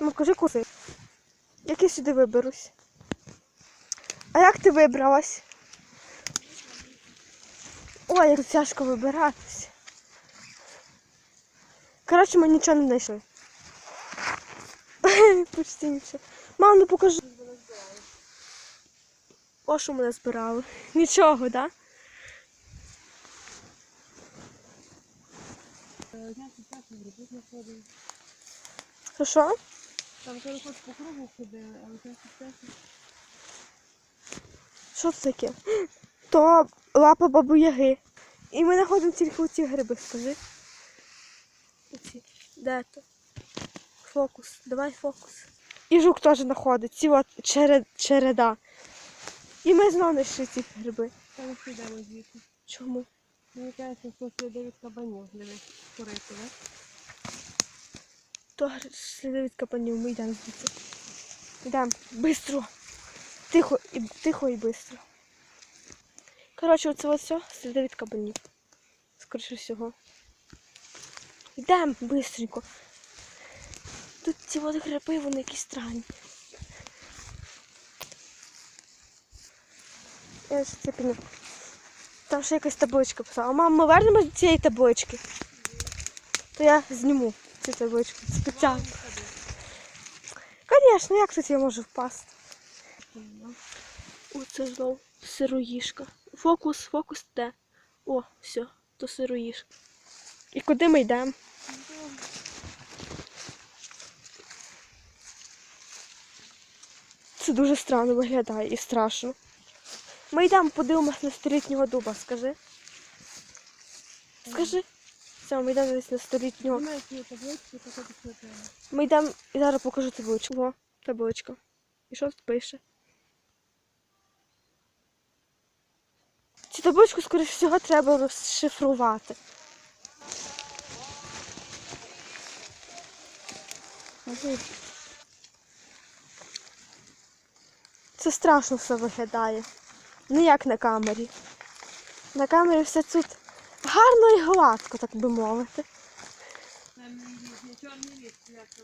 Ну, кажи куси. Як я сюди виберусь? А як ти вибралась? Ой, як тяжко вибиратись. Коротше, ми нічого не знайшли. Почти нічого. Мам, ну покажи. О, що мене збирали. Нічого, так? Знаходили. Що що? Там хоч по кругу ходили, але так. Що це таке? То лапа бабу-яги. І ми знаходимо тільки оці гриби, скажи. Оці. Де то? Фокус. Давай фокус. І жук теж знаходить. Ці от черед, череда. І ми знову знайшли ці гриби. Там ще йдемо звідти. Чому? Мені кажеться, що сліди від кабанів, дивись, курити, не? То сліди від капанів, ми йдемо звідси. Йдемо. Бистро. Тихо і тихо і бистро. Коротше, оце ось все сліди від кабанів. Скоріше всього. Йдемо бистренько. Тут ці от гриби, вони якісь странні. Я це піду. Там ще якась табличка писала. А Мам, ми вернемось до цієї таблички. То я зніму цю табличку спеціально. Звісно, як тут я можу впасти? Оце знов сироїшка. Фокус, фокус де? О, все, то сироїшка. І куди ми йдемо? Це дуже странно виглядає і страшно. Ми йдемо подивимось на столітнього дуба, скажи. Скажи. Все, ми йдемо десь на столітнього. Ми йдемо і зараз покажу табличку. О, табличка. І що тут пише? Цю табличку, скоріш всього, треба розшифрувати. Це страшно все виглядає. Не як на камері. На камері все тут гарно і гладко, так би мовити. Там чорний ліс, пляшка.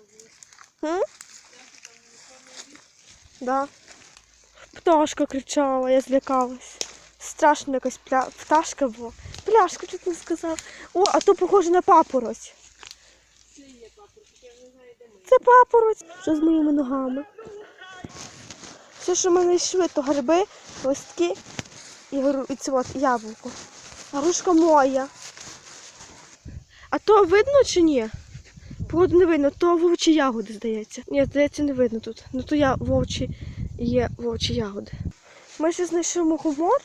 Да. Пташка кричала, я злякалась. Страшно якась пля... пташка була. Пляшка чуть не сказав. О, а то похоже на папороть. Це є папороть, я не знаю, де ми. Це папороть. Що з моїми ногами? Все, що ми знайшли, то гриби, листки і, і це яблуко. Грушка моя. А то видно чи ні? Погоду не видно, то вовчі ягоди, здається. Ні, здається, не видно тут. Ну то я вовчі є вовчі ягоди. Ми ще знайшли мухомор.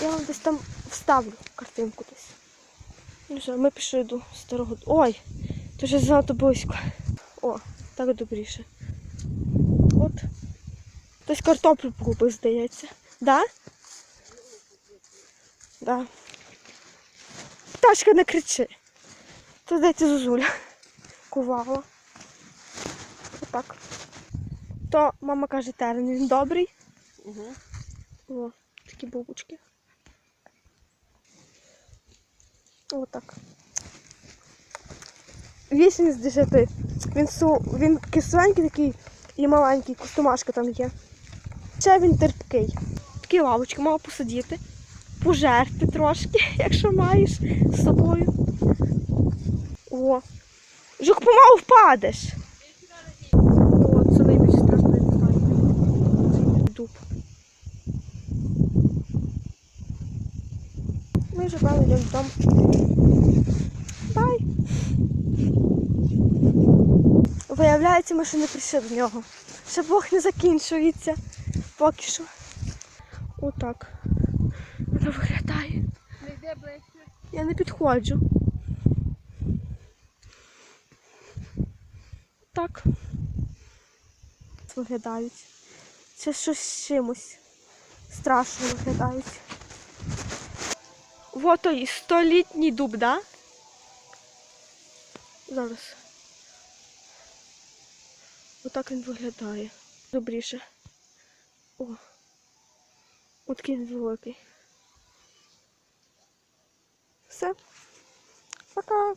Я вам десь там вставлю картинку десь. Ну що, ми пішли до старого. Ой, то вже занадто близько. О, так добріше. От. Хтось картоплю покупив, здається. Да? Да. Пташка не кричи. Це здається зозуля. Кувала. Отак. То мама каже, терен він добрий. Угу. О, такі бубочки. Отак. Вісім з десяти. Він, су... він кисленький такий і маленький, кустомашка там є. Ще він терпкий. Такі лавочки мав посидіти, пожерти трошки, якщо маєш з собою. О. Жук помалу впадеш. О, це найбільш страшно, я. Дуб. Ми вже певно йдемо додому. Бай! Виявляється, ми ще не прийшли до нього. Ще Бог не закінчується. Поки що. Отак. Воно виглядає. Не йде ближче. Я не підходжу. Так. Виглядають. Це щось з чимось. Страшно виглядають. Вот той столітній дуб, да? Зараз. Отак він виглядає. Добріше. О. От такий він великий. Все. Пока.